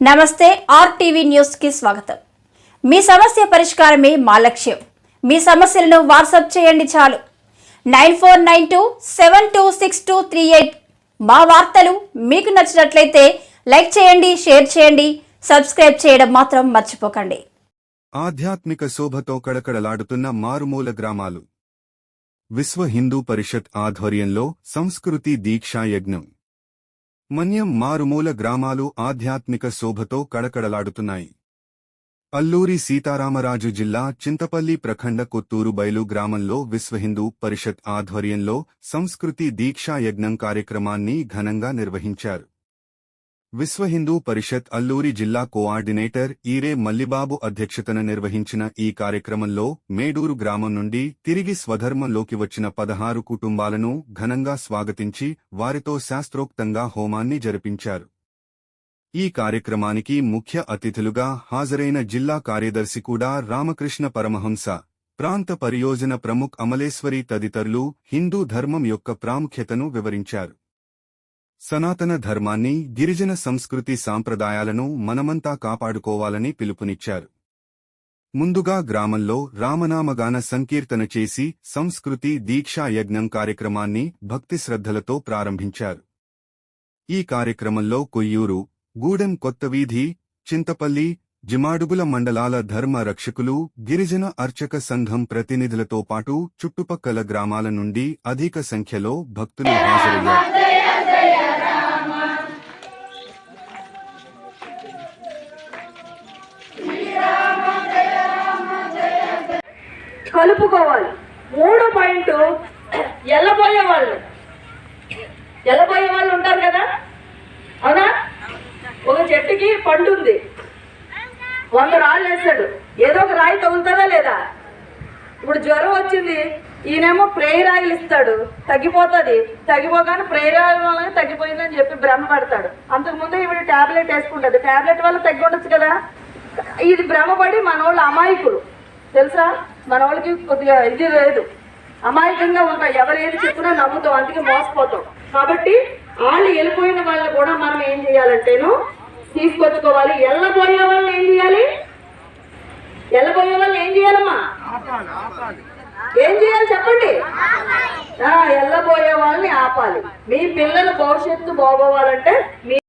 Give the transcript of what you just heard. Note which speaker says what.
Speaker 1: నమస్తే ఆర్టీవీ న్యూస్కి స్వాగతం. మీ సమస్య పరిష్కారమే మా లక్ష్యం. మీ సమస్యలను వాట్సాప్ చేయండి చాలు. Nine four nine two seven two six two three eight మా వార్తలు మీకు నచ్చినట్లయితే లైక్ చేయండి షేర్ చేయండి సబ్స్క్రైబ్ చేయడం మాత్రం మర్చిపోకండి.
Speaker 2: ఆధ్యాత్మిక శోభతో కడకడలాడుతున్న మారుమూల గ్రామాలు. విశ్వ హిందూ పరిషత్ ఆధ్వర్యంలో సంస్కృతి దీక్షా యజ్ఞం. మన్యం మారుమూల గ్రామాలు ఆధ్యాత్మిక శోభతో కడకడలాడుతున్నాయి. అల్లూరి సీతారామరాజు జిల్లా చింతపల్లి ప్రఖండ కొత్తూరు బయలు గ్రామంలో విశ్వహిందూ పరిషత్ ఆధ్వర్యంలో సంస్కృతి దీక్షా యజ్ఞం కార్యక్రమాన్ని ఘనంగా నిర్వహించారు. విశ్వ హిందూ పరిషత్ అల్లూరి జిల్లా కోఆర్డినేటర్ ఈరే మల్లిబాబు అధ్యక్షతన నిర్వహించిన ఈ కార్యక్రమంలో మేడూరు గ్రామం నుండి తిరిగి స్వధర్మంలోకి వచ్చిన పదహారు కుటుంబాలను ఘనంగా స్వాగతించి వారితో శాస్త్రోక్తంగా హోమాన్ని జరిపించారు. ఈ కార్యక్రమానికి ముఖ్య అతిథులుగా హాజరైన జిల్లా కార్యదర్శి కూడా రామకృష్ణ పరమహంస ప్రాంత పరియోజన ప్రముఖ్ అమలేశ్వరి తదితరులు హిందూ ధర్మం యొక్క ప్రాముఖ్యతను వివరించారు. సనాతన ధర్మాన్ని గిరిజన సంస్కృతి సాంప్రదాయాలను మనమంతా కాపాడుకోవాలని పిలుపునిచ్చారు. ముందుగా గ్రామంలో రామనామగాన సంకీర్తన చేసి సంస్కృతి దీక్షా యజ్ఞం కార్యక్రమాన్ని భక్తి శ్రద్ధలతో ప్రారంభించారు. ఈ కార్యక్రమంలో కొయ్యూరు గూడెం కొత్తవీధి చింతపల్లి జిమాడుగుల మండలాల ధర్మ రక్షకులు గిరిజన అర్చక సంఘం ప్రతినిధులతో పాటు చుట్టుపక్కల గ్రామాల నుండి అధిక సంఖ్యలో భక్తులు హాజరయ్యారు.
Speaker 3: కలుపుకోవాలి. మూడో పాయింట్ ఎల్లబోయే వాళ్ళు. ఎల్లబోయే వాళ్ళు ఉంటారు కదా? అవునా? ఒక చెట్టుకి పండు ఉంది. వంద రాళ్ళు వేస్తాడు. ఏదో ఒక రాయి తగులుతుందా లేదా? ఇప్పుడు జ్వరం వచ్చింది. ఈయనేమో ప్రేయర్ ఆయిల్ ఇస్తాడు. తగ్గిపోతుంది. తగ్గిపోగానే ప్రేయర్ ఆయిల్ వల్ల తగ్గిపోయిందని చెప్పి భ్రమ పడతాడు. అంతకుముందు ఈవిడ టాబ్లెట్ వేసుకుంటుంది. టాబ్లెట్ వల్ల తగ్గి ఉండొచ్చు కదా? ఇది భ్రమపడి మన వాళ్ళు అమాయకులు. తెలుసా? మన వాళ్ళకి కొద్దిగా ఇది లేదు. అమాయకంగా ఉంటాం. ఎవరు ఏది చెప్పినా నమ్ముతాం. అందుకే మోసపోతాం. కాబట్టి వాళ్ళు వెళ్ళిపోయిన వాళ్ళు కూడా మనం ఏం చేయాలంటేను తీసుకొచ్చుకోవాలి. వెళ్ళబోయే వాళ్ళని ఏం చేయాలి? వెళ్ళబోయే వాళ్ళని ఏం చేయాలమ్మా? ఏం చేయాలి చెప్పండి? వెళ్ళబోయే వాళ్ళని ఆపాలి. మీ పిల్లల భవిష్యత్తు బాగోవాలంటే మీ